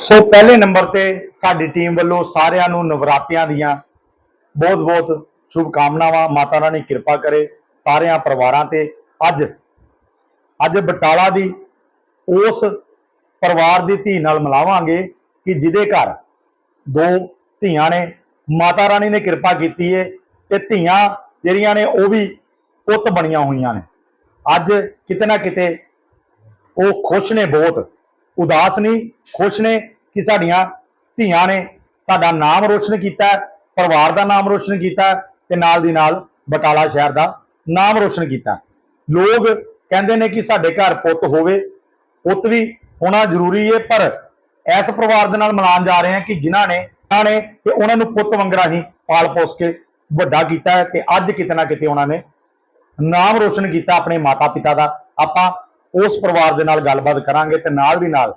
ਸੋ ਪਹਿਲੇ ਨੰਬਰ ਤੇ ਸਾਡੀ ਟੀਮ ਵੱਲੋਂ ਸਾਰਿਆਂ ਨੂੰ ਨਵਰਾਤਿਆਂ ਦੀਆਂ ਬਹੁਤ-ਬਹੁਤ ਸ਼ੁਭ ਕਾਮਨਾਵਾਂ ਮਾਤਾ ਰਾਣੀ ਕਿਰਪਾ ਕਰੇ ਸਾਰਿਆਂ ਪਰਿਵਾਰਾਂ ਤੇ। ਅੱਜ ਅੱਜ ਬਟਾਲਾ ਦੀ ਉਸ ਪਰਿਵਾਰ ਦੀ ਧੀ ਨਾਲ ਮਿਲਾਵਾਂਗੇ ਕਿ ਜਿਹਦੇ ਘਰ ਦੋ ਧੀਆਂ ਨੇ, ਮਾਤਾ ਰਾਣੀ ਨੇ ਕਿਰਪਾ ਕੀਤੀ ਏ, ਤੇ ਧੀਆਂ ਜਿਹੜੀਆਂ ਨੇ ਉਹ ਵੀ ਪੁੱਤ ਬਣੀਆਂ ਹੋਈਆਂ ਨੇ। ਅੱਜ ਕਿਤੇ ਨਾ ਕਿਤੇ ਉਹ ਖੁਸ਼ ਨੇ ਬਹੁਤ। ਉਦਾਸ ਨਹੀਂ, ਖੁਸ਼ ਨੇ ਕਿ ਸਾਡੀਆਂ ਧੀਆਂ ਨੇ ਸਾਡਾ ਨਾਮ ਰੋਸ਼ਨ ਕੀਤਾ, ਪਰਿਵਾਰ ਦਾ ਨਾਮ ਰੋਸ਼ਨ ਕੀਤਾ ਤੇ ਨਾਲ ਦੀ ਨਾਲ ਬਟਾਲਾ ਸ਼ਹਿਰ ਦਾ ਨਾਮ ਰੋਸ਼ਨ ਕੀਤਾ। ਲੋਕ ਕਹਿੰਦੇ ਨੇ ਕਿ ਸਾਡੇ ਘਰ ਪੁੱਤ ਹੋਵੇ, ਪੁੱਤ ਵੀ ਹੋਣਾ ਜ਼ਰੂਰੀ ਹੈ ਪਰ ਇਸ ਪਰਿਵਾਰ ਦੇ ਨਾਲ ਮਿਲਾਨ ਜਾ ਰਹੇ ਹਾਂ ਕਿ ਜਿਨ੍ਹਾਂ ਨੇ ਜਿਨ੍ਹਾਂ ਨੇ ਤੇ ਉਹਨਾਂ ਨੂੰ ਪੁੱਤ ਵੰਗਰਾ ਹੀ ਪਾਲ ਪੋਸ ਕੇ ਵੱਡਾ ਕੀਤਾ ਹੈ ਤੇ ਅੱਜ ਕਿਤੇ ਨਾ ਕਿਤੇ ਉਹਨਾਂ ਨੇ ਨਾਮ ਰੋਸ਼ਨ ਕੀਤਾ ਆਪਣੇ ਮਾਤਾ ਪਿਤਾ ਦਾ। ਆਪਾਂ ਉਸ ਪਰਿਵਾਰ ਦੇ ਨਾਲ ਗੱਲਬਾਤ ਕਰਾਂਗੇ ਤੇ ਨਾਲ ਦੀ ਨਾਲ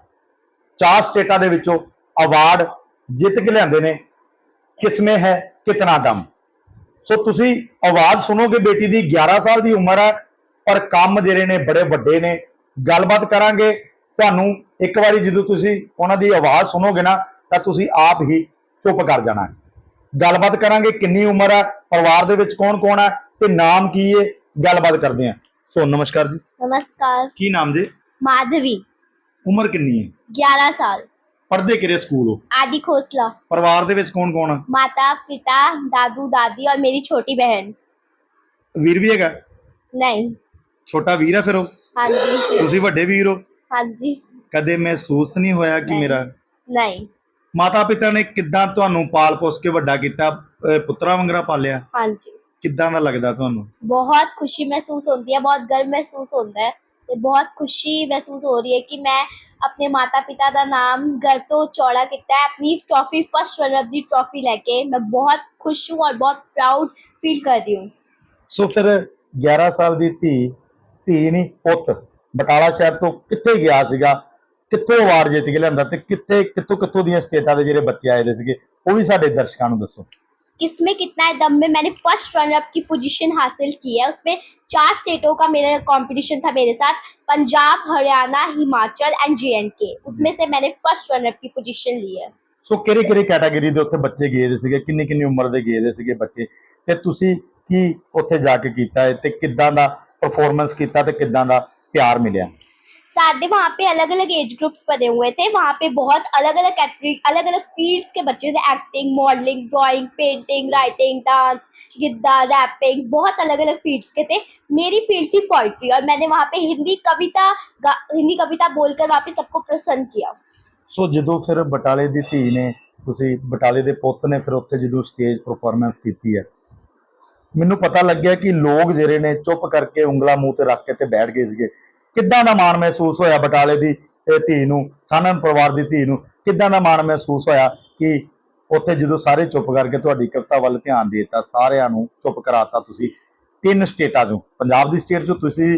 ਚਾਰ ਸਟੇਟਾਂ ਦੇ ਵਿੱਚੋਂ ਅਵਾਰਡ ਜਿੱਤ ਕੇ ਲਿਆਂਦੇ ਨੇ। ਕਿਸਮੇ ਹੈ, ਕਿਤਨਾ ਦਮ। ਸੋ ਤੁਸੀਂ ਆਵਾਜ਼ ਸੁਣੋਗੇ ਬੇਟੀ ਦੀ 11 ਸਾਲ ਦੀ ਉਮਰ ਹੈ, ਪਰ ਕੰਮ ਜਿਹੜੇ ਨੇ ਬੜੇ ਵੱਡੇ ਨੇ। ਗੱਲਬਾਤ ਕਰਾਂਗੇ। ਤੁਹਾਨੂੰ ਇੱਕ ਵਾਰੀ ਜਦੋਂ ਤੁਸੀਂ ਉਹਨਾਂ ਦੀ ਆਵਾਜ਼ ਸੁਣੋਗੇ ਨਾ, ਤਾਂ ਤੁਸੀਂ ਆਪ ਹੀ ਚੁੱਪ ਕਰ ਜਾਣਾ। ਗੱਲਬਾਤ ਕਰਾਂਗੇ ਕਿੰਨੀ ਉਮਰ ਹੈ, ਪਰਿਵਾਰ ਦੇ ਵਿੱਚ ਕੌਣ ਕੌਣ ਹੈ ਤੇ ਨਾਮ ਕੀ ਹੈ, ਗੱਲਬਾਤ ਕਰਦੇ ਹਾਂ। ਸੋ ਨਮਸਕਾਰ ਜੀ। ਨਮਸਕਾਰ। ਕੀ ਨਾਮ ਜੀ? ਮਾਧਵੀ। ਉਮਰ ਕਿੰਨੀ ਹੈ? 11 ਸਾਲ। ਪੜ੍ਹਦੇ ਕਿਹੜੇ ਸਕੂਲ ਹੋ? ਆਦਿ ਖੋਸਲਾ। ਪਰਿਵਾਰ ਦੇ ਵਿੱਚ ਕੌਣ ਕੌਣ ਆ? ਮਾਤਾ ਪਿਤਾ ਦਾਦੂ ਦਾਦੀ ਔਰ ਮੇਰੀ ਛੋਟੀ ਬਹਿਨ ਵੀਰ ਵੀ ਹੈਗਾ? ਨਹੀਂ। ਛੋਟਾ ਵੀਰ ਆ ਫਿਰ ਉਹ? ਹਾਂਜੀ। ਤੁਸੀਂ ਵੱਡੇ ਵੀਰ ਹੋ? ਹਾਂਜੀ। ਕਦੇ ਮਹਿਸੂਸ ਨਹੀਂ ਹੋਇਆ ਕਿ ਮੇਰਾ? ਨਹੀਂ। ਮਾਤਾ ਪਿਤਾ ਨੇ ਕਿੱਦਾਂ ਤੁਹਾਨੂੰ ਪਾਲ ਪੋਸ ਕੇ ਵੱਡਾ ਕੀਤਾ ਅਹ ਪੁੱਤਰਾਂ ਵਾਂਗਰਾ ਪਾਲਿਆ? ਹਾਂਜੀ। ਕਿੱਦਾਂ ਦਾ ਲੱਗਦਾ ਤੁਹਾਨੂੰ? ਬਹੁਤ ਖੁਸ਼ੀ ਮਹਿਸੂਸ ਹੁੰਦੀ ਹੈ ਬਹੁਤ ਗਰਵ ਮਹਿਸੂਸ ਹੁੰਦਾ ਹੈ ਤੇ ਬਹੁਤ ਖੁਸ਼ੀ ਮਹਿਸੂਸ ਹੋ ਰਹੀ ਹੈ ਕਿ ਮੈਂ ਆਪਣੇ ਮਾਤਾ ਪਿਤਾ ਦਾ ਨਾਮ ਗਰ ਤੋਂ ਚੌੜਾ ਕੀਤਾ ਹੈ ਆਪਣੀ ਟਰੋਫੀ ਫਸਟ ਰਨਰ ਦੀ ਟਰੋਫੀ ਲੈ ਕੇ ਮੈਂ ਬਹੁਤ ਖੁਸ਼ ਹਾਂ ਔਰ ਬਹੁਤ ਪ੍ਰਾਊਡ ਫੀਲ ਕਰ ਰਹੀ ਹਾਂ। ਸੋ ਫਿਰ 11 ਸਾਲ ਦੀ ਧੀ ਧੀ ਨਹੀਂ ਪੁੱਤ ਬਟਾਲਾ ਸ਼ਹਿਰ ਤੋਂ ਕਿੱਥੇ ਗਿਆ ਸੀਗਾ? ਕਿੱਥੋਂ ਅਵਾਰਡ ਜਿੱਤ ਕੇ ਲਿਆਂਦਾ ਤੇ ਕਿੱਥੇ ਕਿੱਥੋਂ ਕਿੱਥੋਂ ਦੀਆਂ ਸਟੇਟਾਂ ਦੇ ਜਿਹੜੇ ਬੱਚੇ ਆਏ ਦੇ ਸੀਗੇ ਉਹ ਵੀ ਸਾਡੇ ਦਰਸ਼ਕਾਂ ਨੂੰ ਦੱਸੋ। किसमें कितना है दम में मैंने फर्स्ट रनअप की पोजीशन हासिल की है उसमें चार स्टेटों का मेरा कंपटीशन था मेरे साथ Punjab Haryana Himachal and J K उसमें से मैंने फर्स्ट रनअप की पोजीशन ली है ਸੋ ਕਿਹੜੇ ਕਿਹੜੇ ਕੈਟਾਗਰੀ ਦੇ ਉੱਥੇ ਬੱਚੇ ਗਏ ਦੇ ਸੀਗੇ ਕਿੰਨੀ ਕਿੰਨੀ ਉਮਰ ਦੇ ਗਏ ਦੇ ਸੀਗੇ ਬੱਚੇ ਤੇ ਤੁਸੀਂ ਕੀ ਉੱਥੇ ਜਾ ਕੇ ਕੀਤਾ ਹੈ ਤੇ ਕਿੱਦਾਂ ਦਾ ਪਰਫਾਰਮੈਂਸ ਕੀਤਾ ਤੇ ਕਿੱਦਾਂ ਦਾ ਪਿਆਰ ਮਿਲਿਆ साढ़े वहाँ पे अलग अलग एज ग्रुप्स बने हुए थे वहाँ पे बहुत अलग अलग कैटेगरी अलग अलग फील्ड्स के बच्चे थे acting modelling drawing painting writing dance Giddha rapping बहुत अलग अलग फील्ड्स के थे मेरी फील्ड थी पोइट्री और मैंने वहाँ पे हिंदी कविता गा- हिंदी कविता बोलकर वहाँ पे सबको प्रसन्न किया ਸੋ ਜਦੋਂ ਫਿਰ ਬਟਾਲੇ ਦੀ ਧੀ ਨੇ ਤੁਸੀਂ ਬਟਾਲੇ ਦੇ ਪੁੱਤ ਨੇ ਫਿਰ ਉੱਥੇ ਜਦੋਂ ਸਟੇਜ ਪਰਫਾਰਮੈਂਸ ਕੀਤੀ ਹੈ ਮੈਨੂੰ ਪਤਾ ਲੱਗਿਆ ਕਿ ਲੋਕ ਜਿਹੜੇ ਨੇ ਚੁੱਪ ਕਰਕੇ ਉਂਗਲਾ ਮੂੰਹ ਤੇ ਰੱਖ ਕੇ ਤੇ ਬੈਠ ਗਏ ਸੀਗੇ ਕਿੱਦਾਂ ਦਾ ਮਾਣ ਮਹਿਸੂਸ ਹੋਇਆ ਬਟਾਲੇ ਦੀ ਧੀ ਨੂੰ ਸਾਨਨ ਪਰਿਵਾਰ ਦੀ ਧੀ ਨੂੰ? ਕਿੱਦਾਂ ਦਾ ਮਾਣ ਮਹਿਸੂਸ ਹੋਇਆ ਕਿ ਉੱਥੇ ਜਦੋਂ ਸਾਰੇ ਚੁੱਪ ਕਰਕੇ ਤੁਹਾਡੀ ਕਵਿਤਾ ਵੱਲ ਧਿਆਨ ਦੇ ਦਿੱਤਾ, ਸਾਰਿਆਂ ਨੂੰ ਚੁੱਪ ਕਰਾਤਾ ਤੁਸੀਂ? ਤਿੰਨ ਸਟੇਟਾਂ ਚੋਂ, ਪੰਜਾਬ ਦੀ ਸਟੇਟ ਚੋਂ ਤੁਸੀਂ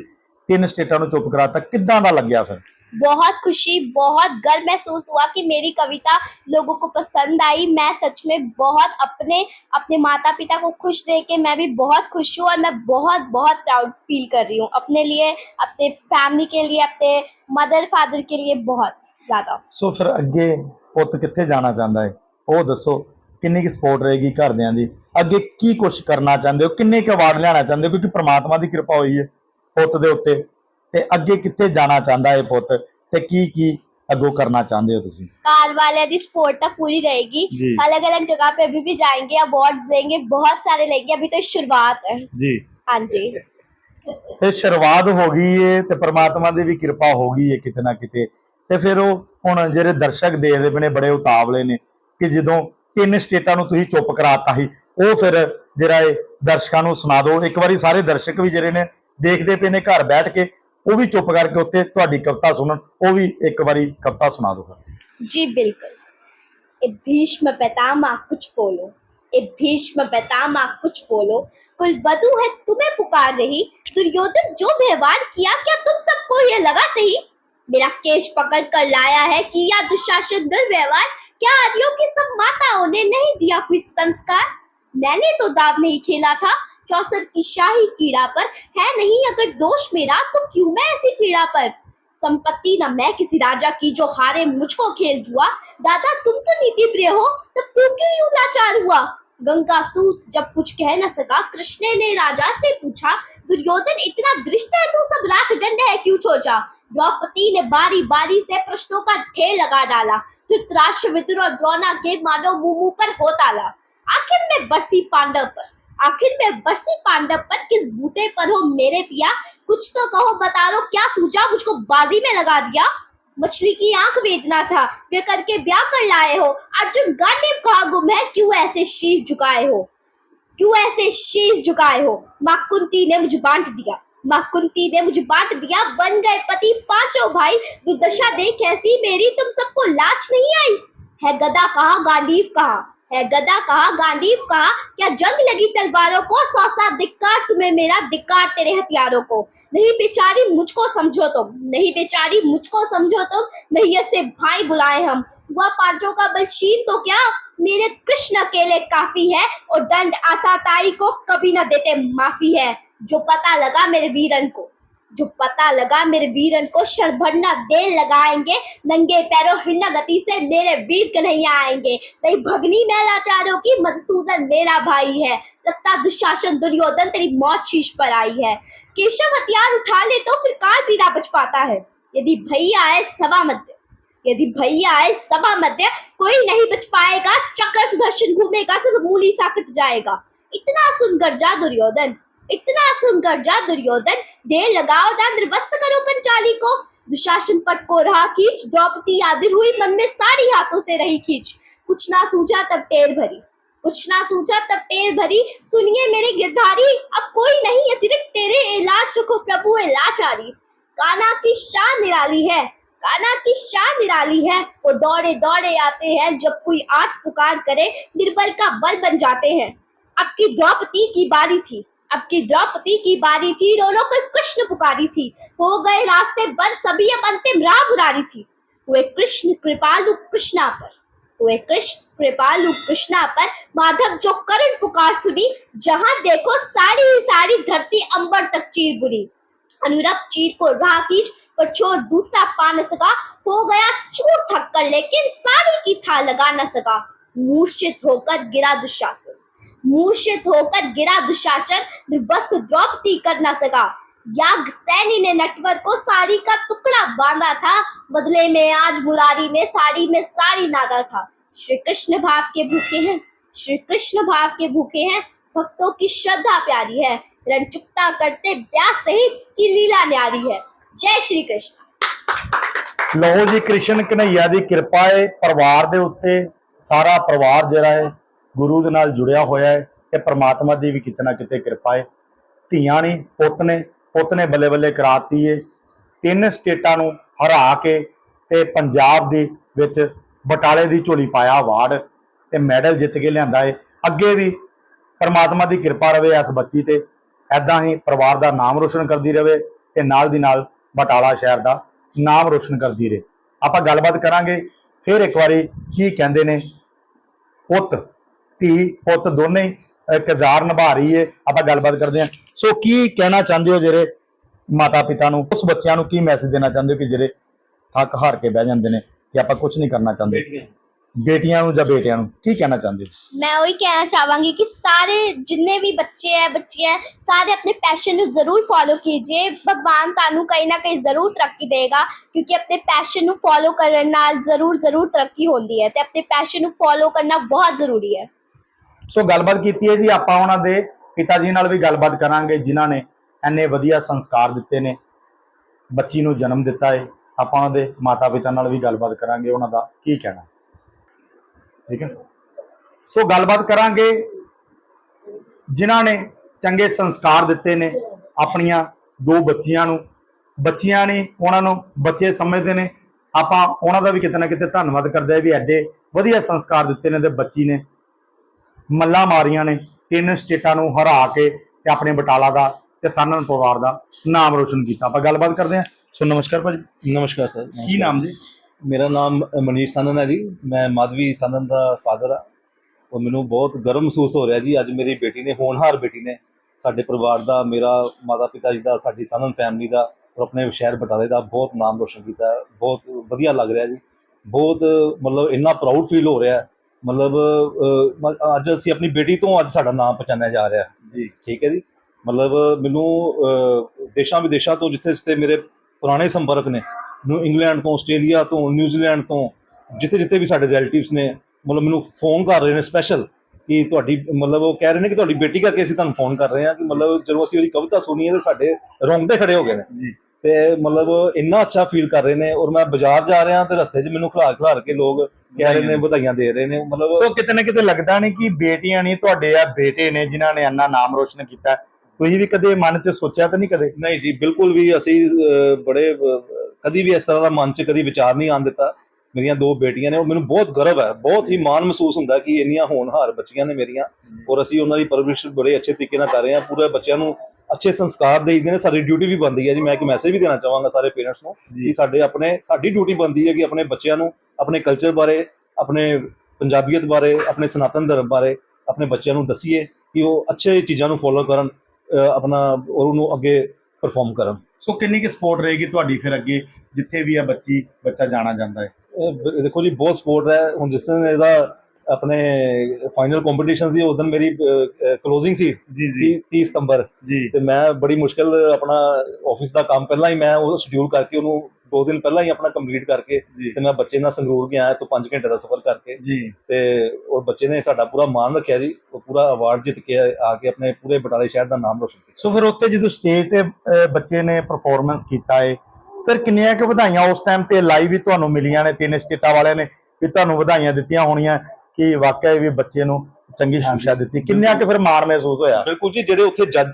ਤਿੰਨ ਸਟੇਟਾਂ ਨੂੰ ਚੁੱਪ ਕਰਾਤਾ, ਕਿੱਦਾਂ ਦਾ ਲੱਗਿਆ ਫਿਰ? बहुत खुशी बहुत गर्व महसूस हुआ कि मेरी कविता लोगों को पसंद आई मैं सच में बहुत अपने अपने माता पिता को खुश देख के मैं भी बहुत खुश हूँ और मैं बहुत बहुत प्राउड फील कर रही हूँ अपने लिए अपने फैमिली के लिए अपने मदर फादर के लिए बहुत ज़्यादा ਸੋ ਫਿਰ ਅੱਗੇ ਪੁੱਤ ਕਿੱਥੇ ਜਾਣਾ ਚਾਹੁੰਦਾ ਹੈ ਉਹ ਦੱਸੋ ਕਿੰਨੀ ਕੀ ਸਪੋਰਟ ਰਹੇਗੀ ਘਰਦਿਆਂ ਦੀ ਅੱਗੇ ਕੀ ਕੁਝ ਕਰਨਾ ਚਾਹੁੰਦੇ ਹੋ ਕਿੰਨੇ ਕੁ ਅਵਾਰਡ ਲੈਣਾ ਚਾਹੁੰਦੇ ਹੋ ਕਿਉਂਕਿ ਪ੍ਰਮਾਤਮਾ ਦੀ ਕਿਰਪਾ ਹੋਈ ਹੈ ਪੁੱਤ ਦੇ ਉੱਤੇ ਤੇ ਅੱਗੇ ਕਿੱਥੇ ਜਾਣਾ ਚਾਹੁੰਦਾ ਹੈ ਪੁੱਤ ਤੇ ਕੀ ਕੀ ਅੱਗੋਂ ਕਰਨਾ ਚਾਹੁੰਦੇ ਹੋ ਤੁਸੀਂ कार वाले दी सपोर्ट तक पूरी रहेगी जी। अलग अलग जगह पे अभी भी जाएंगे अवार्ड्स लेंगे बहुत सारे लेंगे अभी तो शुरुआत है ਜੀ हाँ जी ਤੇ ਸ਼ੁਰੂਆਤ ਹੋ ਗਈ ਏ ਤੇ ਪ੍ਰਮਾਤਮਾ ਦੀ ਵੀ ਕਿਰਪਾ ਹੋ ਗਈ ਏ ਕਿਤੇ ਨਾ ਕਿਤੇ ਤੇ ਫਿਰ ਉਹ ਹੁਣ ਜਿਹੜੇ ਦਰਸ਼ਕ ਦੇਖਦੇ ਪਏ ਨੇ ਬੜੇ ਉਤਾਵਲੇ ਨੇ ਕਿ ਜਦੋਂ ਤਿੰਨ ਸਟੇਟਾਂ ਨੂੰ ਤੁਸੀਂ ਚੁੱਪ ਕਰਾਤਾ ਸੀ ਉਹ ਫਿਰ ਜਿਹੜਾ ਇਹ ਦਰਸ਼ਕਾਂ ਨੂੰ ਸੁਣਾ ਦਿਓ ਇੱਕ ਵਾਰੀ ਸਾਰੇ ਦਰਸ਼ਕ ਵੀ ਜਿਹੜੇ ਨੇ ਦੇਖਦੇ ਪਏ ਨੇ ਘਰ ਬੈਠ ਕੇ ਉਹ ਵੀ ਚੁੱਪ ਕਰਕੇ ਉੱਤੇ ਤੁਹਾਡੀ ਕਵਿਤਾ ਸੁਣਨ ਉਹ ਵੀ ਇੱਕ ਵਾਰੀ ਕਵਿਤਾ ਸੁਣਾ ਦਿਓ जी बिल्कुल ए भीष्म पितामह कुछ बोलो ए भीष्म पितामह कुछ बोलो कुल वधु है तुम्हें पुकार रही दुर्योधन जो व्यवहार किया क्या तुम सबको ये लगा सही मेरा केश पकड़ कर लाया है किया दुशासन दुर्व्यवहार क्या आदियों की सब माताओं ने नहीं दिया कोई संस्कार मैंने तो दाव नहीं खेला था चौसर की शाही कीड़ा पर है नहीं अगर दोष मेरा तो क्यों मैं ऐसी पीड़ा पर? संपत्ति न मैं किसी राजा की जो हारे मुझको खेल जुआ दादा, तुम तो नीति प्रिय हो, तब तुम क्यों यूँ लाचार हुआ? गंगा सूत जब कुछ कह न सका, कृष्ण ने राजा से पूछा, दुर्योधन, इतना दृष्ट है तू सब रात दंड है क्यों सोचा द्रौपदी ने बारी बारी से प्रश्नों का ढेर लगा डाला, धृतराष्ट्र, विदुर और द्रोणा के मानो मुँह मुँह पर हो ताला। आखिर में बरसी पांडव पर। आखिर में बरसी पांडव पर किस बूते पर हो मेरे पिया? कुछ तो कहो, बता दो, क्या सूझा मुझको बाजी में लगा दिया? मछली की आँख वेदना था, वे करके ब्याह कर लाए हो। अर्जुन गांडीव कहाँ गुम है क्यों ऐसे शीश झुकाए हो? क्यों ऐसे शीश झुकाए हो? माँ कुंती ने मुझे बांट दिया। माँ कुंती ने मुझे बांट दिया। बन गए पति पाँचों भाई। दुर्दशा देख कैसी मेरी तुम सबको लाच नहीं आई? है गदा कहा, गांडीव कहाँ? है। गदा कहाँ गांडीव कहाँ, क्या जंग लगी तलवारों को? सौ सा धिक्कार, तुम्हें मेरा धिक्कार तेरे हथियारों को। नहीं बेचारी, मुझको समझो तुम। नहीं बेचारी, मुझको समझो तुम। नहीं ऐसे भाई बुलाए हम। हुआ पाँचों का बलशीन तो क्या? मेरे कृष्ण अकेले काफ़ी है और दंड आता ताई को कभी न देते माफ़ी है, जो पता लगा मेरे वीरन को। जो पता लगा, मेरे वीरन को शरभरना देर लगाएँगे। नंगे पैरों हिरण गति से मेरे वीर कन्हैया आएँगे। तेरी भगनी मैं लाचारों की, मधुसूदन मेरा भाई है। लगता दुशासन दुर्योधन तेरी मौत शीश पर आई है। केशव हथियार उठा ले तो फिर काल ना बच पाता है। यदि भैया आए सभा मध्य, यदि भैया आए सभा मध्य, कोई नहीं बच पाएगा। चक्र सुदर्शन घूमेगा, सब मूली सा कट जाएगा। इतना सुनकर जा दुर्योधन। इतना सुनकर जा दुर्योधन, देर लगाओ ना निर्वस्त करो पंचाली को। दुशासन पट को रहा खींच, द्रौपदी आदिर हुई, मन में साड़ी हाथों से रही खींच। कुछ ना सूझा तब टेर भरी, कुछ ना सूझा तब टेर भरी। सुनिए मेरे गिरधारी, अब कोई नहीं अतिरिक्त तेरे इलाज, सुखो प्रभु है लाचारी काना की शान निराली है काना की शान निराली है। वो दौड़े दौड़े आते हैं, जब कोई आठ पुकार करे, निर्बल का बल बन जाते हैं। अब की द्रौपदी की बारी थी। अब की द्रौपदी की बारी थी रो रो कर कृष्ण पुकारी थी। हो गए रास्ते बंद, सभी अब अंतिम राह बुरारी थी। हुए कृष्ण कृपालु कृष्णा पर, हुए कृष्ण कृपालु कृष्णा पर, माधव जो करण पुकार सुनी, जहाँ देखो सारी ही सारी धरती अंबर तक चीर बुरी। अनुरप चीर को राह खींच, पर छोर दूसरा पा न सका। हो गया चूर थक कर लेकिन साड़ी की था लगा न सका। मूर्छित होकर गिरा दुशासन। मूर्छित होकर गिरा दुशासन निर्वस्त्र द्रौपदी कर न सका याग सैनी ने नटवर को साड़ी का टुकड़ा बांधा था बदले में आज मुरारी ने साड़ी में साड़ी नादा था श्री कृष्ण भाव के भूखे हैं श्री कृष्ण भाव के भूखे हैं भक्तों की श्रद्धा प्यारी है रण चुकता करते व्यास सहित की लीला न्यारी है जय श्री कृष्ण ਲਓ ਜੀ ਕ੍ਰਿਸ਼ਨ ਕਨਈਆ ਦੀ ਕਿਰਪਾ ਹੈ ਪਰਿਵਾਰ ਦੇ ਉੱਤੇ ਸਾਰਾ ਪਰਿਵਾਰ ਜਿਹੜਾ ਹੈ ਗੁਰੂ ਦੇ ਨਾਲ ਜੁੜਿਆ ਹੋਇਆ ਹੈ ਤੇ ਪ੍ਰਮਾਤਮਾ ਦੀ ਵੀ ਕਿਤੇ ਨਾ ਕਿਤੇ ਕਿਰਪਾ ਹੈ। ਧੀਆਂ ਨੇ, ਪੁੱਤ ਨੇ ਪੁੱਤ ਨੇ ਬੱਲੇ ਬੱਲੇ ਕਰਾਤੀ ਏ। ਤਿੰਨ ਸਟੇਟਾਂ ਨੂੰ ਹਰਾ ਕੇ ਤੇ ਪੰਜਾਬ ਦੇ ਵਿੱਚ ਬਟਾਲੇ ਦੀ ਝੋਲੀ ਪਾਇਆ ਅਵਾਰਡ ਤੇ ਮੈਡਲ ਜਿੱਤ ਕੇ ਲਿਆਂਦਾ ਏ। ਅੱਗੇ ਵੀ ਪਰਮਾਤਮਾ ਦੀ ਕਿਰਪਾ ਰਵੇ ਇਸ ਬੱਚੀ ਤੇ। ਐਦਾਂ ਹੀ ਪਰਿਵਾਰ ਦਾ ਨਾਮ ਰੋਸ਼ਨ ਕਰਦੀ ਰਵੇ ਤੇ ਨਾਲ ਦੀ ਨਾਲ ਬਟਾਲਾ ਸ਼ਹਿਰ ਦਾ ਨਾਮ ਰੋਸ਼ਨ ਕਰਦੀ ਰਹੇ। ਆਪਾਂ ਗੱਲਬਾਤ ਕਰਾਂਗੇ, ਫਿਰ ਇੱਕ ਵਾਰੀ ਕੀ ਕਹਿੰਦੇ ਨੇ ਪੁੱਤ। ਧੀ ਪੁੱਤ ਦੋਨੇ ਕਿਰਦਾਰ ਨਿਭਾ ਰਹੀ ਹੈ ਆਪਾਂ ਗੱਲਬਾਤ ਕਰਦੇ ਹਾਂ ਸੋ ਕੀ ਕਹਿਣਾ ਚਾਹੁੰਦੇ ਹੋ ਜਿਹੜੇ ਮਾਤਾ ਪਿਤਾ ਨੂੰ? ਉਸ ਬੱਚਿਆਂ ਨੂੰ ਕੀ ਮੈਸੇਜ ਦੇਣਾ ਚਾਹੁੰਦੇ ਹੋ ਕਿ ਜਿਹੜੇ ਥੱਕ ਹਾਰ ਕੇ ਬਹਿ ਜਾਂਦੇ ਨੇ ਕਿ ਆਪਾਂ ਕੁਝ ਨਹੀਂ ਕਰਨਾ ਚਾਹੁੰਦੇ? ਬੇਟੀਆਂ ਨੂੰ। ਜਾਂ ਬੇਟਿਆਂ ਨੂੰ? ਕੀ ਕਹਿਣਾ ਚਾਹੁੰਦੇ? ਹੋ ਮੈਂ ਉਹੀ ਕਹਿਣਾ ਚਾਹਾਂਗੀ ਕਿ ਸਾਰੇ ਜਿੰਨੇ ਵੀ ਬੱਚੇ ਐ ਬੱਚੀਆਂ ਸਾਰੇ ਆਪਣੇ ਪੈਸ਼ਨ ਨੂੰ ਜ਼ਰੂਰ ਫੋਲੋ ਕੀਜੀਏ। ਭਗਵਾਨ ਤੁਹਾਨੂੰ ਕਈ ਨਾ ਕਈ ਜ਼ਰੂਰ ਤਰੱਕੀ ਦੇਗਾ ਕਿਉਂਕਿ ਆਪਣੇ ਪੈਸ਼ਨ ਨੂੰ ਫੋਲੋ ਕਰਨ ਨਾਲ ਜ਼ਰੂਰ ਜ਼ਰੂਰ ਤਰੱਕੀ ਹੁੰਦੀ ਹੈ ਤੇ ਆਪਣੇ ਪੈਸ਼ਨ ਨੂੰ ਫੋਲੋ ਕਰਨਾ ਬਹੁਤ ਜ਼ਰੂਰੀ ਹੈ ਸੋ ਗੱਲਬਾਤ ਕੀਤੀ ਹੈ ਜੀ, ਆਪਾਂ ਉਹਨਾਂ ਦੇ ਪਿਤਾ ਜੀ ਨਾਲ ਵੀ ਗੱਲਬਾਤ ਕਰਾਂਗੇ, ਜਿਨ੍ਹਾਂ ਨੇ ਐਨੇ ਵਧੀਆ ਸੰਸਕਾਰ ਦਿੱਤੇ ਨੇ। ਬੱਚੀ ਨੂੰ ਜਨਮ ਦਿੱਤਾ ਹੈ ਆਪਾਂ ਉਹਨਾਂ ਦੇ ਮਾਤਾ ਪਿਤਾ ਨਾਲ ਵੀ ਗੱਲਬਾਤ ਕਰਾਂਗੇ, ਉਹਨਾਂ ਦਾ ਕੀ ਕਹਿਣਾ। ਠੀਕ ਹੈ। ਸੋ ਗੱਲਬਾਤ ਕਰਾਂਗੇ, ਜਿਨ੍ਹਾਂ ਨੇ ਚੰਗੇ ਸੰਸਕਾਰ ਦਿੱਤੇ ਨੇ ਆਪਣੀਆਂ ਦੋ ਬੱਚੀਆਂ ਨੂੰ। ਬੱਚੀਆਂ ਨੇ ਉਹਨਾਂ ਨੂੰ ਬੱਚੇ ਸਮਝਦੇ ਨੇ। ਆਪਾਂ ਉਹਨਾਂ ਦਾ ਵੀ ਕਿਤੇ ਨਾ ਕਿਤੇ ਧੰਨਵਾਦ ਕਰਦੇ ਆ ਵੀ ਐਡੇ ਵਧੀਆ ਸੰਸਕਾਰ ਦਿੱਤੇ ਨੇ ਤੇ ਬੱਚੀ ਨੇ। ਮੱਲਾ ਮਾਰੀਆਂ ਨੇ ਤਿੰਨ ਸਟੇਟਾਂ ਨੂੰ ਹਰਾ ਕੇ ਤੇ ਆਪਣੇ ਬਟਾਲਾ ਦਾ ਤੇ ਸਾਨਨ ਪਰਿਵਾਰ ਦਾ ਨਾਮ ਰੋਸ਼ਨ ਕੀਤਾ। ਆਪਾਂ ਗੱਲਬਾਤ ਕਰਦੇ ਹਾਂ। ਸੋ ਨਮਸਕਾਰ ਭਾਜੀ। ਨਮਸਕਾਰ ਸਰ ਕੀ ਨਾਮ ਜੀ? ਮੇਰਾ ਨਾਮ ਮਨੀਸ਼ ਸਾਨਨ ਹੈ ਜੀ। ਮੈਂ ਮਾਧਵੀ ਸਾਨਨ ਦਾ ਫਾਦਰ ਆ ਔਰ ਮੈਨੂੰ ਬਹੁਤ ਗਰਵ ਮਹਿਸੂਸ ਹੋ ਰਿਹਾ ਜੀ। ਅੱਜ ਮੇਰੀ ਬੇਟੀ ਨੇ ਹੋਣਹਾਰ ਬੇਟੀ ਨੇ ਸਾਡੇ ਪਰਿਵਾਰ ਦਾ ਮੇਰਾ ਮਾਤਾ ਪਿਤਾ ਜੀ ਦਾ ਸਾਡੀ ਸਾਨਨ ਫੈਮਿਲੀ ਦਾ ਔਰ ਆਪਣੇ ਸ਼ਹਿਰ ਬਟਾਲੇ ਦਾ ਬਹੁਤ ਨਾਮ ਰੋਸ਼ਨ ਕੀਤਾ। ਬਹੁਤ ਵਧੀਆ ਲੱਗ ਰਿਹਾ ਜੀ। ਬਹੁਤ ਮਤਲਬ ਇੰਨਾ ਪ੍ਰਾਊਡ ਫੀਲ ਹੋ ਰਿਹਾ। ਮਤਲਬ ਅਹ, ਅੱਜ ਅਸੀਂ ਆਪਣੀ ਬੇਟੀ ਤੋਂ ਅੱਜ ਸਾਡਾ ਨਾਮ ਪਛਾਣਿਆ ਜਾ ਰਿਹਾ। ਜੀ। ਠੀਕ ਹੈ ਜੀ? ਮਤਲਬ ਮੈਨੂੰ ਅਹ, ਦੇਸ਼ਾਂ ਵਿਦੇਸ਼ਾਂ ਤੋਂ ਜਿੱਥੇ ਜਿੱਥੇ ਮੇਰੇ ਪੁਰਾਣੇ ਸੰਪਰਕ ਨੇ ਨੂੰ ਇੰਗਲੈਂਡ ਤੋਂ ਆਸਟ੍ਰੇਲੀਆ ਤੋਂ ਨਿਊਜ਼ੀਲੈਂਡ ਤੋਂ ਜਿੱਥੇ ਜਿੱਥੇ ਵੀ ਸਾਡੇ ਰਿਲੇਟਿਵਸ ਨੇ ਮਤਲਬ ਮੈਨੂੰ ਫੋਨ ਕਰ ਰਹੇ ਨੇ ਸਪੈਸ਼ਲ ਕਿ ਤੁਹਾਡੀ ਮਤਲਬ ਉਹ ਕਹਿ ਰਹੇ ਨੇ ਕਿ ਤੁਹਾਡੀ ਬੇਟੀ ਕਰਕੇ ਅਸੀਂ ਤੁਹਾਨੂੰ ਫੋਨ ਕਰ ਰਹੇ ਹਾਂ ਕਿ ਮਤਲਬ ਜਦੋਂ ਅਸੀਂ ਉਹਦੀ ਕਵਿਤਾ ਸੁਣੀ ਹੈ ਤੇ ਸਾਡੇ ਰੋਂਗਟੇ ਖੜੇ ਹੋ ਗਏ ਨੇ। ਜੀ। ਤੇ ਮਤਲਬ ਇੰਨਾ ਅੱਛਾ ਫੀਲ ਕਰ ਰਹੇ ਨੇ ਔਰ ਮੈਂ ਬਾਜ਼ਾਰ ਜਾ ਰਿਹਾ ਤੇ ਰਸਤੇ 'ਚ ਮੈਨੂੰ ਖਿਲਾਰ ਖਿਲਾਰ ਕੇ ਲੋਕ ਕਹਿ ਰਹੇ ਨੇ ਵਧਾਈਆਂ ਦੇ ਰਹੇ ਨੇ ਮਤਲਬ ਸੋ ਕਿਤੇ ਨਾ ਕਿਤੇ ਲੱਗਦਾ ਨਹੀਂ ਕਿ ਬੇਟੀਆਂ ਨਹੀਂ ਤੁਹਾਡੇ ਆ ਬੇਟੇ ਨੇ ਜਿਨ੍ਹਾਂ ਨੇ ਇੰਨਾ ਨਾਮ ਰੋਸ਼ਨ ਕੀਤਾ। ਤੁਸੀਂ ਵੀ ਕਦੇ ਮਨ 'ਚ ਸੋਚਿਆ ਤਾਂ ਨਹੀਂ ਕਦੇ? ਨਹੀਂ ਜੀ ਬਿਲਕੁਲ ਵੀ ਅਸੀਂ ਬੜੇ ਕਦੀ ਵੀ ਇਸ ਤਰ੍ਹਾਂ ਦਾ ਮਨ 'ਚ ਕਦੀ ਵਿਚਾਰ ਨਹੀਂ ਆਉਣ ਦਿੱਤਾ। ਮੇਰੀਆਂ ਦੋ ਬੇਟੀਆਂ ਨੇ ਔਰ ਮੈਨੂੰ ਬਹੁਤ ਗਰਵ ਹੈ ਬਹੁਤ ਹੀ ਮਾਣ ਮਹਿਸੂਸ ਹੁੰਦਾ ਕਿ ਇੰਨੀਆਂ ਹੋਣਹਾਰ ਬੱਚੀਆਂ ਨੇ ਮੇਰੀਆਂ। ਔਰ ਅਸੀਂ ਉਹਨਾਂ ਦੀ ਪਰਵਰਿਸ਼ ਬੜੇ ਅੱਛੇ ਤਰੀਕੇ ਨਾਲ ਕਰ ਰਹੇ ਹਾਂ ਪੂਰੇ ਬੱਚਿਆਂ ਨੂੰ ਅੱਛੇ ਸੰਸਕਾਰ ਦੇਈਦੇ ਨੇ ਸਾਡੀ ਡਿਊਟੀ ਵੀ ਬਣਦੀ ਹੈ ਜੀ। ਮੈਂ ਇੱਕ ਮੈਸੇਜ ਵੀ ਦੇਣਾ ਚਾਹਾਂਗਾ ਸਾਰੇ ਪੇਰੈਂਟਸ ਨੂੰ ਕਿ ਸਾਡੇ ਆਪਣੇ ਸਾਡੀ ਡਿਊਟੀ ਬਣਦੀ ਹੈ ਕਿ ਆਪਣੇ ਬੱਚਿਆਂ ਨੂੰ ਆਪਣੇ ਕਲਚਰ ਬਾਰੇ ਆਪਣੇ ਪੰਜਾਬੀਅਤ ਬਾਰੇ ਆਪਣੇ ਸਨਾਤਨ ਧਰਮ ਬਾਰੇ ਆਪਣੇ ਬੱਚਿਆਂ ਨੂੰ ਦਸੀਏ ਕਿ ਉਹ ਅੱਛੇ ਚੀਜ਼ਾਂ ਨੂੰ ਫੋਲੋ ਕਰਨ ਆਪਣਾ ਉਹਨੂੰ ਅੱਗੇ ਪਰਫਾਰਮ ਕਰਨ। ਸੋ ਕਿੰਨੀ ਕਿ ਸਪੋਰਟ ਰਹੇਗੀ ਤੁਹਾਡੀ ਫਿਰ ਅੱਗੇ ਜਿੱਥੇ ਵੀ ਆ ਬੱਚੀ ਬੱਚਾ ਜਾਣਾ ਜਾਂਦਾ ਹੈ? ਦੇਖੋ ਜੀ ਬਹੁਤ ਸਪੋਰਟ ਹੈ। ਹੁਣ ਜਿਸ ਦਿਨ ਇਹਦਾ ਆਪਣੇ ਫਾਈਨਲ ਕੰਪੀਟੀਸ਼ਨ ਸੀ ਉਸ ਦਿਨ ਮੇਰੀ ਕਲੋਜ਼ਿੰਗ ਸੀ ਜੀ 30 30 ਸਤੰਬਰ। ਜੀ। ਤੇ ਮੈਂ ਬੜੀ ਮੁਸ਼ਕਲ ਆਪਣਾ ਆਫਿਸ ਦਾ ਕੰਮ ਪਹਿਲਾਂ ਹੀ ਮੈਂ ਉਹ ਸ਼ਡਿਊਲ ਕਰਕੇ ਉਹਨੂੰ ਦੋ ਦਿਨ ਪਹਿਲਾਂ ਹੀ ਆਪਣਾ ਕੰਪਲੀਟ ਕਰਕੇ ਤੇ ਮੈਂ ਬੱਚੇ ਨਾਲ ਸੰਗਰੂਰ ਗਿਆ ਤੋਂ 5 ਘੰਟੇ ਦਾ ਸਫ਼ਰ ਕਰਕੇ ਜੀ। ਤੇ ਉਹ ਬੱਚੇ ਨੇ ਸਾਡਾ ਪੂਰਾ ਮਾਣ ਰੱਖਿਆ ਜੀ ਉਹ ਪੂਰਾ ਅਵਾਰਡ ਜਿੱਤ ਕੇ ਆ ਕੇ ਆਪਣੇ ਪੂਰੇ ਬਟਾਲੇ ਸ਼ਹਿਰ ਦਾ ਨਾਮ ਰੋਸ਼ਨ ਕੀਤਾ। ਸੋ ਫਿਰ ਉੱਥੇ ਜਦੋਂ ਸਟੇਜ ਤੇ ਬੱਚੇ ਨੇ ਪਰਫਾਰਮੈਂਸ ਕੀਤਾ ਹੈ ਫਿਰ ਕਿੰਨੀਆਂ ਕੁ ਵਧਾਈਆਂ ਉਸ ਟਾਈਮ ਤੇ ਲਾਈਵ ਵੀ ਤੁਹਾਨੂੰ ਮਿਲੀਆਂ ਨੇ ਤਿੰਨ ਸਟੇਟਾਂ ਵਾਲਿਆਂ ਨੇ ਵੀ ਤੁਹਾਨੂੰ ਵਧਾਈਆਂ ਦਿੱਤੀਆਂ ਹੋਣੀਆਂ ਕਿ ਵਾਕਿਆ ਵੀ ਬੱਚੇ ਨੂੰ ਚੰਗੀ ਸਿੱਖਿਆ ਦਿੱਤੀ। ਕਿੰਨਿਆਂ ਕੁ ਫਿਰ ਮਾਣ ਮਹਿਸੂਸ ਹੋਇਆ? ਬਿਲਕੁਲ ਜੀ ਜਿਹੜੇ ਉੱਥੇ ਜੱਜ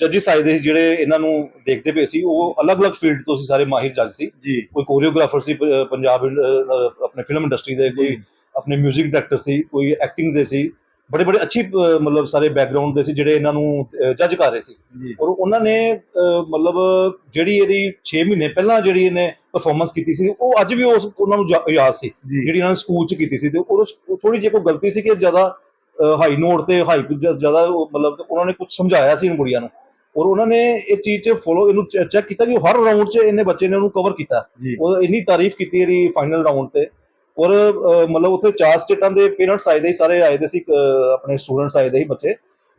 ਜੱਜ ਆਏ ਦੇ ਸੀ ਜਿਹੜੇ ਇਹਨਾਂ ਨੂੰ ਦੇਖਦੇ ਪਏ ਸੀ ਉਹ ਅਲੱਗ-ਅਲੱਗ ਫੀਲਡ ਤੋਂ ਸੀ ਸਾਰੇ ਮਾਹਿਰ ਜੱਜ ਸੀ। ਕੋਈ ਕੋਰੀਓਗ੍ਰਾਫਰ ਸੀ ਪੰਜਾਬ ਆਪਣੇ ਫਿਲਮ ਇੰਡਸਟਰੀ ਦੇ ਕੋਈ ਆਪਣੇ 뮤직 ਡਾਇਰੈਕਟਰ ਸੀ ਕੋਈ ਐਕਟਿੰਗ ਦੇ ਸੀ। ਬੜੇ ਬੜੇ ਅੱਛੀ ਮਤਲਬ ਸਾਰੇ ਬੈਕਗ੍ਰਾਉਂਡ ਦੇ ਸੀ ਜਿਹੜੇ ਇਹਨਾਂ ਨੂੰ ਜੱਜ ਕਰ ਰਹੇ ਸੀ। ਔਰ ਉਹਨਾਂ ਨੇ ਮਤਲਬ ਜਿਹੜੀ ਇਹਦੀ 6 ਮਹੀਨੇ ਪਹਿਲਾਂ ਜਿਹੜੀ ਇਹਨੇ ਪਰਫਾਰਮੈਂਸ ਕੀਤੀ ਸੀ ਉਹ ਅੱਜ ਵੀ ਉਸ ਉਹਨਾਂ ਨੂੰ ਯਾਦ ਸੀ। ਜਿਹੜੀ ਇਹਨਾਂ ਨੇ ਸਕੂਲ 'ਚ ਕੀਤੀ ਸੀ ਤੇ ਉਹ ਥੋੜੀ ਜਿਹੀ ਕੋਈ ਗਲਤੀ ਸੀ ਕਿ ਜ਼ਿਆਦਾ ਹਾਈ ਨੋਟ ਤੇ ਹਾਈ ਜ਼ਿਆਦਾ ਮਤਲਬ ਉਹਨਾਂ ਨੇ ਕੁਝ ਸਮਝਾਇਆ ਸੀ ਇਹਨਾਂ ਕੁੜੀਆਂ ਨੂੰ। ਔਰ ਉਹਨਾਂ ਨੇ ਇਹ ਚੀਜ਼ 'ਚ ਫੋਲੋ ਇਹਨੂੰ ਚੈੱਕ ਕੀਤਾ ਕਿ ਹਰ ਰਾਊਂਡ 'ਚ ਇਹਨੇ ਬੱਚੇ ਨੇ ਉਹਨੂੰ ਕਵਰ ਕੀਤਾ। ਉਹ ਇੰਨੀ ਤਾਰੀਫ ਕੀਤੀ ਇਹਦੀ ਫਾਈਨਲ ਰਾਊਂਡ ਤੇ। ਔਰ ਮਤਲਬ ਉੱਥੇ ਚਾਰ ਸਟੇਟਾਂ ਦੇ ਪੇਰੈਂਟਸ ਆਏ ਦੇ ਸਾਰੇ ਆਏ ਦੇ ਸੀ ਆਪਣੇ ਸਟੂਡੈਂਟਸ ਆਏ ਦੇ ਸੀ ਬੱਚੇ।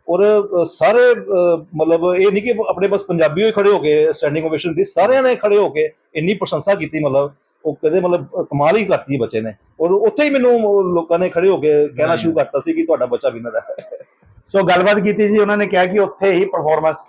ਔਰ ਸਾਰੇ ਮਤਲਬ ਇਹ ਨਹੀਂ ਕਿ ਆਪਣੇ ਬਸ ਪੰਜਾਬੀ ਹੋਈ ਖੜੇ ਹੋ ਕੇ ਸਟੈਂਡਿੰਗ ਓਵੇਸ਼ਨ ਦੀ ਸਾਰਿਆਂ ਨੇ ਖੜੇ ਹੋ ਕੇ ਇੰਨੀ ਪ੍ਰਸ਼ੰਸਾ ਕੀਤੀ ਮਤਲਬ ਉਹ ਕਦੇ ਮਤਲਬ ਕਮਾਲ ਹੀ ਕਰਤੀ ਬੱਚੇ ਨੇ। ਔਰ ਉੱਥੇ ਹੀ ਮੈਨੂੰ ਲੋਕਾਂ ਨੇ ਖੜੇ ਹੋ ਕੇ ਕਹਿਣਾ ਸ਼ੁਰੂ ਕਰਤਾ ਸੀ ਕਿ ਤੁਹਾਡਾ ਬੱਚਾ ਵਿਨਰ ਹੈ। ਸੋ ਗੱਲਬਾਤ ਕੀਤੀ ਜੀ ਉਹਨਾਂ ਨੇ ਕਿਹਾ ਕਿ ਉੱਥੇ ਹੀ ਪਰਫਾਰਮੈਂਸ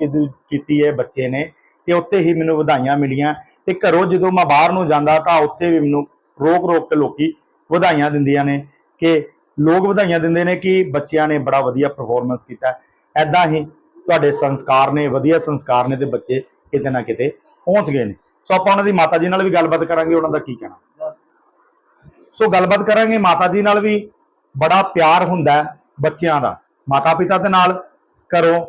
ਕੀਤੀ ਹੈ ਬੱਚੇ ਨੇ ਤੇ ਉੱਥੇ ਹੀ ਮੈਨੂੰ ਵਧਾਈਆਂ ਮਿਲੀਆਂ ਤੇ ਘਰੋਂ ਜਦੋਂ ਮੈਂ ਬਾਹਰ ਨੂੰ ਜਾਂਦਾ ਤਾਂ ਉੱਥੇ ਵੀ ਮੈਨੂੰ ਰੋਕ ਰੋਕ ਕੇ ਲੋਕੀ ਵਧਾਈਆਂ ਦਿੰਦੀਆਂ ਨੇ ਕਿ ਲੋਕ ਵਧਾਈਆਂ ਦਿੰਦੇ ਨੇ ਕਿ ਬੱਚਿਆਂ ਨੇ ਬੜਾ ਵਧੀਆ ਪਰਫਾਰਮੈਂਸ ਕੀਤਾ ਐਦਾਂ ਹੀ ਤੁਹਾਡੇ ਸੰਸਕਾਰ ਨੇ, ਵਧੀਆ ਸੰਸਕਾਰ ਨੇ ਤੇ ਬੱਚੇ ਕਿਤੇ ਨਾ ਕਿਤੇ ਪਹੁੰਚ ਗਏ ਨੇ। ਸੋ ਆਪਾਂ ਉਹਨਾਂ ਦੀ ਮਾਤਾ ਜੀ ਨਾਲ ਵੀ ਗੱਲਬਾਤ ਕਰਾਂਗੇ, ਉਹਨਾਂ ਦਾ ਕੀ ਕਹਿਣਾ? ਸੋ ਗੱਲਬਾਤ ਕਰਾਂਗੇ, ਮਾਤਾ ਜੀ ਨਾਲ ਵੀ ਬੜਾ ਪਿਆਰ ਹੁੰਦਾ ਬੱਚਿਆਂ ਦਾ। ਮਾਤਾ ਪਿਤਾ ਦੇ ਨਾਲ ਘਰੋਂ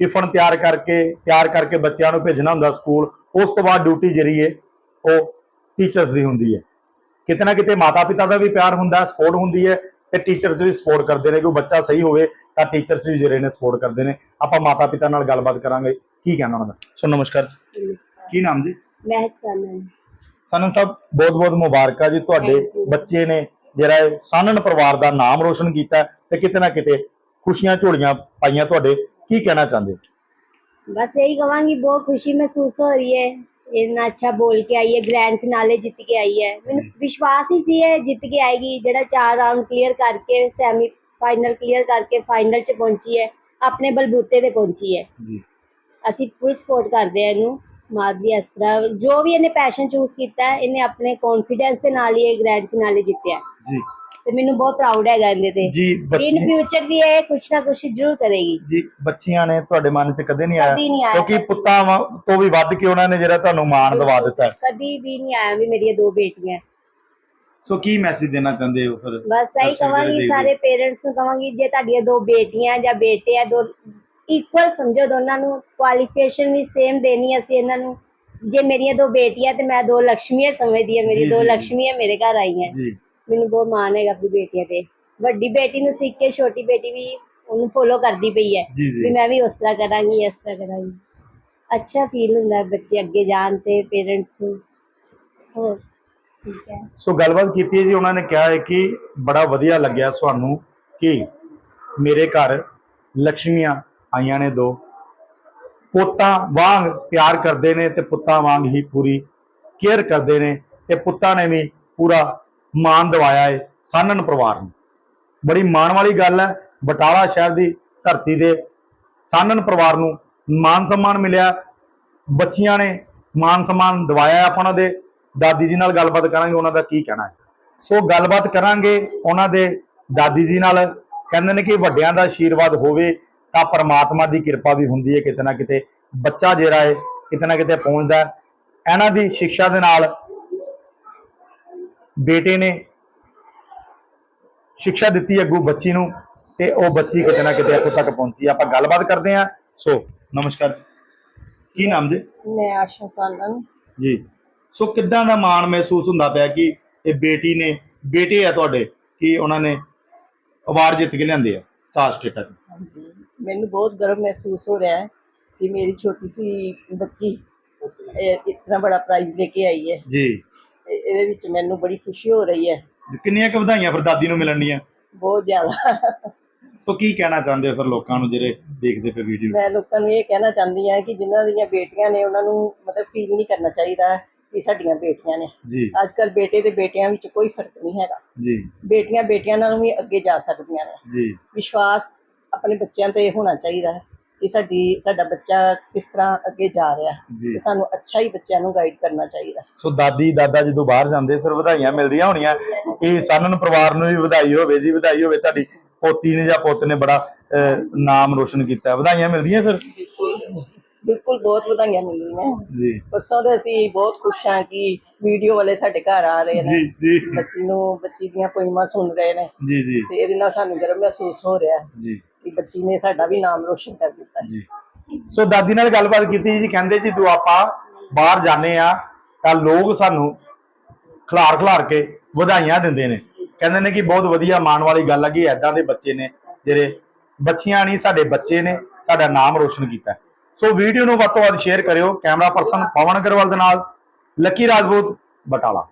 ਟਿਫਨ ਤਿਆਰ ਕਰਕੇ ਤਿਆਰ ਕਰਕੇ ਬੱਚਿਆਂ ਨੂੰ ਭੇਜਣਾ ਹੁੰਦਾ ਸਕੂਲ, ਉਸ ਤੋਂ ਬਾਅਦ ਡਿਊਟੀ ਜਿਹੜੀ ਹੈ ਉਹ ਟੀਚਰਸ ਦੀ ਹੁੰਦੀ ਹੈ ਕਿਤੇ ਨਾ ਕਿਤੇ ਮਾਤਾ ਪਿਤਾ ਦਾ ਵੀ ਪਿਆਰ ਹੁੰਦਾ ਸਪੋਰਟ ਹੁੰਦੀ ਹੈ ਤੇ ਟੀਚਰਸ ਵੀ ਸਪੋਰਟ ਕਰਦੇ ਨੇ ਕਿ ਉਹ ਬੱਚਾ ਸਹੀ ਹੋਵੇ ਤਾਂ ਟੀਚਰਸ ਵੀ ਜਿਹੜੇ ਨੇ ਸਪੋਰਟ ਕਰਦੇ ਨੇ। ਆਪਾਂ ਮਾਤਾ ਪਿਤਾ ਨਾਲ ਗੱਲਬਾਤ ਕਰਾਂਗੇ। ਕੀ ਕਹਿਣਾ ਉਹਨਾਂ ਦਾ? ਸੋ ਨਮਸਕਾਰ ਕੀ ਨਾਮ ਜੀ? ਮਹਿਕ ਸਾਨਨ। ਸਾਨਨ ਸਾਹਿਬ ਬਹੁਤ-ਬਹੁਤ ਮੁਬਾਰਕਾਂ ਜੀ ਤੁਹਾਡੇ ਬੱਚੇ ਨੇ ਜਿਹੜਾ ਸਾਨਨ ਪਰਿਵਾਰ ਦਾ ਨਾਮ ਰੋਸ਼ਨ ਕੀਤਾ ਤੇ ਕਿਤੇ ਨਾ ਕਿਤੇ ਖੁਸ਼ੀਆਂ ਝੋਲੀਆਂ ਪਾਈਆਂ ਤੁਹਾਡੇ। ਕੀ ਕਹਿਣਾ ਚਾਹੁੰਦੇ ਬਸ ਇਹੀ ਕਹਾਂਗੀ ਬਹੁਤ ਖੁਸ਼ੀ ਮਹਿਸੂਸ ਹੋ ਰਹੀ ਹੈ। ਇੰਨਾ ਅੱਛਾ ਬੋਲ ਕੇ ਆਈ ਹੈ ਗ੍ਰੈਂਡ ਫਿਨਾਲੇ ਜਿੱਤ ਕੇ ਆਈ ਹੈ। ਮੈਨੂੰ ਵਿਸ਼ਵਾਸ ਹੀ ਸੀ ਇਹ ਜਿੱਤ ਕੇ ਆਏਗੀ ਜਿਹੜਾ ਚਾਰ ਰਾਉਂਡ ਕਲੀਅਰ ਕਰਕੇ ਸੈਮੀ ਫਾਈਨਲ ਕਲੀਅਰ ਕਰਕੇ ਫਾਈਨਲ 'ਚ ਪਹੁੰਚੀ ਹੈ ਆਪਣੇ ਬਲਬੂਤੇ ਤੇ ਪਹੁੰਚੀ ਹੈ। ਅਸੀਂ ਫੁੱਲ ਸਪੋਰਟ ਕਰਦੇ ਆ ਇਹਨੂੰ ਮਾਦਵੀ ਇਸ ਤਰ੍ਹਾਂ ਜੋ ਵੀ ਇਹਨੇ ਪੈਸ਼ਨ ਚੂਜ਼ ਕੀਤਾ ਇਹਨੇ ਆਪਣੇ ਕੌਨਫੀਡੈਂਸ ਦੇ ਨਾਲ ਹੀ ਇਹ ਗ੍ਰੈਂਡ ਫਿਨਾਲੇ ਜਿੱਤਿਆ। ਜੀ। ਤੇ ਮੈਨੂੰ ਬਹੁਤ ਪ੍ਰਾਊਡ ਹੈਗਾ ਇਹਦੇ ਤੇ। ਜੀ ਇਨ ਫਿਊਚਰ ਵੀ ਇਹ ਕੁਛ ਨਾ ਕੁਛ ਜ਼ਰੂਰ ਕਰੇਗੀ। ਜੀ ਬੱਚੀਆਂ ਨੇ ਤੁਹਾਡੇ ਮਨ 'ਚ ਕਦੇ ਨਹੀਂ ਆਇਆ? ਕਿਉਂਕਿ ਪੁੱਤਾਂ ਤੋਂ ਵੀ ਵੱਧ ਕੇ ਉਹਨਾਂ ਨੇ ਜਿਹੜਾ ਤੁਹਾਨੂੰ ਮਾਣ ਦਵਾ ਦਿੱਤਾ ਕਦੀ ਵੀ ਨਹੀਂ ਆਇਆ ਵੀ ਮੇਰੀਆਂ ਦੋ ਬੇਟੀਆਂ। ਸੋ ਕੀ ਮੈਸੇਜ ਦੇਣਾ ਚਾਹੁੰਦੇ ਹੋ ਫਿਰ? ਬਸ ਆਹੀ ਦਰਸ਼ਕ ਸਾਰੇ ਪੇਰੈਂਟਸ ਨੂੰ ਕਵਾਂਗੀ ਜੇ ਤੁਹਾਡੀਆਂ ਦੋ ਬੇਟੀਆਂ ਜਾਂ ਬੇਟੇ ਆ ਦੋ ਇਕੁਅਲ ਸਮਝੋ ਦੋਨਾਂ ਨੂੰ ਕੁਆਲੀਫਿਕੇਸ਼ਨ ਵੀ ਸੇਮ ਦੇਣੀ ਅਸੀਂ ਇਹਨਾਂ ਨੂੰ। ਜੇ ਮੇਰੀਆਂ ਦੋ ਬੇਟੀਆਂ ਤੇ ਮੈਂ ਦੋ ਲక్ష్ਮੀਆਂ ਸਮਝਦੀ ਆ ਮੇਰੀ ਦੋ ਜੀ, ਲక్ష్ਮੀਆਂ ਮੇਰੇ ਘਰ ਆਈਆਂ। ਜੀ। ਮੈਨੂੰ ਬਹੁਤ ਮਾਣ ਹੈਗਾ ਆਪਣੀ ਬੇਟੀਆਂ ਤੇ। ਵੱਡੀ ਬੇਟੀ ਨੂੰ ਸਿੱਖ ਕੇ ਛੋਟੀ ਬੇਟੀ ਵੀ ਉਹਨੂੰ ਫੋਲੋ ਕਰਦੀ ਪਈ ਹੈ ਜੀ ਵੀ ਜੀ ਮੈਂ ਵੀ ਉਸ ਤਰ੍ਹਾਂ ਕਰਾਂਗੀ ਇਸ ਤਰ੍ਹਾਂ ਕਰਾਂਗੀ। ਅੱਛਾ ਫੀਲ ਹੁੰਦਾ ਹੈ ਬੱਚੇ ਅੱਗੇ ਜਾਣ ਤੇ ਪੇਰੈਂਟਸ ਨੂੰ। ਹੋਰ ਠੀਕ ਹੈ। ਸੋ ਗੱਲਬਾਤ ਕੀਤੀ ਹੈ ਜੀ ਉਹਨਾਂ ਨੇ ਕਿਹਾ ਹੈ ਕਿ ਬੜਾ ਵਧੀਆ ਲੱਗਿਆ ਤੁਹਾਨੂੰ ਕਿ ਮੇਰੇ ਘਰ ਲక్ష్ਮੀਆਂ ਆਈਆਂ ਨੇ ਦੋ। ਪੁੱਤਾਂ ਵਾਂਗ ਪਿਆਰ ਕਰਦੇ ਨੇ ਤੇ ਪੁੱਤਾਂ ਵਾਂਗ ਹੀ ਪੂਰੀ ਕੇਅਰ ਕਰਦੇ ਨੇ ਤੇ ਪੁੱਤਾਂ ਨੇ ਵੀ ਪੂਰਾ ਮਾਣ ਦਿਵਾਇਆ ਏ, ਸਾਨਣ ਪਰਿਵਾਰ ਨੂੰ। ਬੜੀ ਮਾਣ ਵਾਲੀ ਗੱਲ ਹੈ, ਬਟਾਲਾ ਸ਼ਹਿਰ ਦੀ ਧਰਤੀ ਦੇ ਸਾਨਣ ਪਰਿਵਾਰ ਨੂੰ ਮਾਨ ਸਨਮਾਨ ਮਿਲਿਆ। ਬੱਚੀਆਂ ਨੇ ਮਾਨ ਸਨਮਾਨ ਦਿਵਾਇਆ ਆਪਾਂ ਉਹਨਾਂ ਦੇ। ਦਾਦੀ ਜੀ ਨਾਲ ਗੱਲਬਾਤ ਕਰਾਂਗੇ, ਉਹਨਾਂ ਦਾ ਕੀ ਕਹਿਣਾ ਹੈ। ਸੋ ਗੱਲਬਾਤ ਕਰਾਂਗੇ ਉਹਨਾਂ ਦੇ ਦਾਦੀ ਜੀ ਨਾਲ। ਕਹਿੰਦੇ ਨੇ ਕਿ ਵੱਡਿਆਂ ਦਾ ਆਸ਼ੀਰਵਾਦ ਹੋਵੇ ਤਾਂ ਪਰਮਾਤਮਾ ਦੀ ਕਿਰਪਾ ਵੀ ਹੁੰਦੀ ਹੈ, ਕਿਤੇ ਨਾ ਕਿਤੇ ਬੱਚਾ ਜਿਹੜਾ ਹੈ ਕਿਤੇ ਨਾ ਕਿਤੇ ਪਹੁੰਚਦਾ ਇਹਨਾਂ ਦੀ ਸਿੱਖਿਆ ਦੇ ਨਾਲ ਬੇਟੇ ਨੇ ਸਿੱਖਿਆ ਦਿੱਤੀ ਅੱਗੂ ਬੱਚੀ ਨੂੰ ਤੇ ਉਹ ਬੱਚੀ ਕਿਤੇ ਨਾ ਕਿਤੇ ਇੱਥੋਂ ਤੱਕ ਪਹੁੰਚੀ ਆਪਾਂ ਗੱਲਬਾਤ ਕਰਦੇ ਹਾਂ। ਸੋ ਨਮਸਕਾਰ ਕੀ ਨਾਮ ਜੀ? ਮੈਂ ਆਸ਼ਾ ਸਾਨਨ ਜੀ। ਸੋ ਕਿੱਦਾਂ ਦਾ ਮਾਣ ਮਹਿਸੂਸ ਹੁੰਦਾ ਪਿਆ ਕਿ ਇਹ ਬੇਟੀ ਨੇ ਬੇਟੇ ਆ ਤੁਹਾਡੇ ਕਿ ਉਹਨਾਂ ਨੇ ਅਵਾਰਡ ਜਿੱਤ ਕੇ ਲਿਆਂਦੇ ਆ ਚਾਰ ਸਟੇਟਾਂ 'ਚ ਹਾਂਜੀ। ਮੈਨੂੰ ਬਹੁਤ ਗਰਵ ਮਹਿਸੂਸ ਹੋ ਰਿਹਾ ਹੈ ਕਿ ਮੇਰੀ ਛੋਟੀ ਸੀ ਬੱਚੀ ਇਹ ਇਤਨਾ ਬੜਾ ਪ੍ਰਾਈਜ਼ ਲੈ ਕੇ ਆਈ ਹੈ। ਜੀ। ਇਹਦੇ ਵਿੱਚ ਮੈਨੂੰ ਬੜੀ ਖੁਸ਼ੀ ਹੋ ਰਹੀ ਹੈ। ਕਿੰਨੀਆਂ ਕੁ ਵਧਾਈਆਂ ਫਿਰ ਦਾਦੀ ਨੂੰ ਮਿਲਣੀਆਂ ਬਹੁਤ ਜ਼ਿਆਦਾ। ਸੋ ਕੀ ਕਹਿਣਾ ਚਾਹੁੰਦੇ ਹੋ ਫਿਰ ਲੋਕਾਂ ਨੂੰ ਜਿਹੜੇ ਦੇਖਦੇ ਪਏ ਵੀਡੀਓ ਮੈਂ ਲੋਕਾਂ ਨੂੰ ਇਹ ਕਹਿਣਾ ਚਾਹੁੰਦੀ ਹਾਂ ਕਿ ਜਿਨ੍ਹਾਂ ਦੀਆਂ ਬੇਟੀਆਂ ਨੇ ਉਹਨਾਂ ਨੂੰ ਮਤਲਬ ਫੀਲ ਨਹੀਂ ਕਰਨਾ ਚਾਹੀਦਾ ਕਿ ਸਾਡੀਆਂ ਬੇਟੀਆਂ ਨੇ। ਜੀ। ਅੱਜ ਕੱਲ ਬੇਟੇ ਤੇ ਬੇਟੀਆਂ ਵਿੱਚ ਕੋਈ ਫ਼ਰਕ ਨਹੀਂ ਹੈਗਾ। ਜੀ। ਬੇਟੀਆਂ ਬੇਟੀਆਂ ਨਾਲੋਂ ਵੀ ਅੱਗੇ ਜਾ ਸਕਦੀਆਂ ਨੇ। ਜੀ। ਵਿਸ਼ਵਾਸ ਆਪਣੇ ਬੱਚਿਆਂ ਤੇ ਹੋਣਾ ਚਾਹੀਦਾ ਹੈ। ਕਿ ਸਾਡੀ ਸਾਡਾ ਬੱਚਾ ਕਿਸ ਤਰ੍ਹਾਂ ਅੱਗੇ ਜਾ ਰਿਹਾ। ਤੇ ਸਾਨੂੰ ਅੱਛਾ ਹੀ ਬੱਚਿਆਂ ਨੂੰ ਗਾਈਡ ਕਰਨਾ ਚਾਹੀਦਾ। ਸੋ ਦਾਦੀ ਦਾਦਾ ਜਦੋਂ ਬਾਹਰ ਜਾਂਦੇ ਫਿਰ ਵਧਾਈਆਂ ਮਿਲਦੀਆਂ ਹੋਣੀਆਂ। ਇਹ ਸਾਨਨ ਪਰਿਵਾਰ ਨੂੰ ਵੀ ਵਧਾਈ ਹੋਵੇ ਜੀ ਵਧਾਈ ਹੋਵੇ ਤੁਹਾਡੀ ਪੋਤੀ ਨੇ ਜਾਂ ਪੁੱਤ ਨੇ ਬੜਾ ਨਾਮ ਰੋਸ਼ਨ ਕੀਤਾ। ਵਧਾਈਆਂ ਮਿਲਦੀਆਂ ਫਿਰ? ਬਿਲਕੁਲ ਬਹੁਤ ਵਧਾਈਆਂ ਮਿਲ ਰਹੀਆਂ ਜੀ। ਪਰਸੋਂ ਦੇ ਅਸੀਂ ਬਹੁਤ ਖੁਸ਼ ਹਾਂ ਕਿ ਵੀਡੀਓ ਵਾਲੇ ਸਾਡੇ ਘਰ ਆ ਰਹੇ ਨੇ। ਜੀ ਜੀ। ਬੱਚੀ ਨੂੰ ਬੱਚੀ ਦੀਆਂ ਪੋਇਮਾਂ ਸੁਣ ਰਹੇ ਨੇ। ਜੀ ਜੀ। ਤੇ ਇਹਦੇ ਨਾਲ ਸਾਨੂੰ ਗਰਵ ਮਹਿਸੂਸ ਹੋ ਰਿਹਾ। ਜੀ। ਕਿ ਬੱਚੀ ਨੇ ਸਾਡਾ ਵੀ ਨਾਮ ਰੋਸ਼ਨ ਕਰ ਦਿੱਤਾ ਜੀ। ਸੋ ਦਾਦੀ ਨਾਲ ਗੱਲਬਾਤ ਕੀਤੀ ਜੀ, ਕਹਿੰਦੇ ਜੀ ਜਦੋਂ ਆਪਾਂ ਬਾਹਰ ਜਾਂਦੇ ਆ, ਤਾਂ ਲੋਕ ਸਾਨੂੰ ਖਿਲਾਰ ਖਿਲਾਰ ਕੇ ਵਧਾਈਆਂ ਦਿੰਦੇ ਨੇ। ਕਹਿੰਦੇ ਨੇ ਕਿ ਬਹੁਤ ਵਧੀਆ ਮਾਣ ਵਾਲੀ ਗੱਲ ਆ ਕਿ ਐਦਾਂ ਦੇ ਬੱਚੇ ਨੇ ਜਿਹੜੇ ਬੱਚੀਆਂ ਨਹੀਂ, ਸਾਡੇ ਬੱਚੇ ਨੇ, ਸਾਡਾ ਨਾਮ ਰੋਸ਼ਨ ਕੀਤਾ। ਸੋ ਵੀਡੀਓ ਨੂੰ ਵੱਧ ਤੋਂ ਵੱਧ ਸ਼ੇਅਰ ਕਰਿਓ। ਕੈਮਰਾ ਪਰਸਨ ਪਵਨ ਅਗਰਵਾਲ ਦੇ ਨਾਲ, ਲੱਕੀ ਰਾਜਪੂਤ, ਬਟਾਲਾ।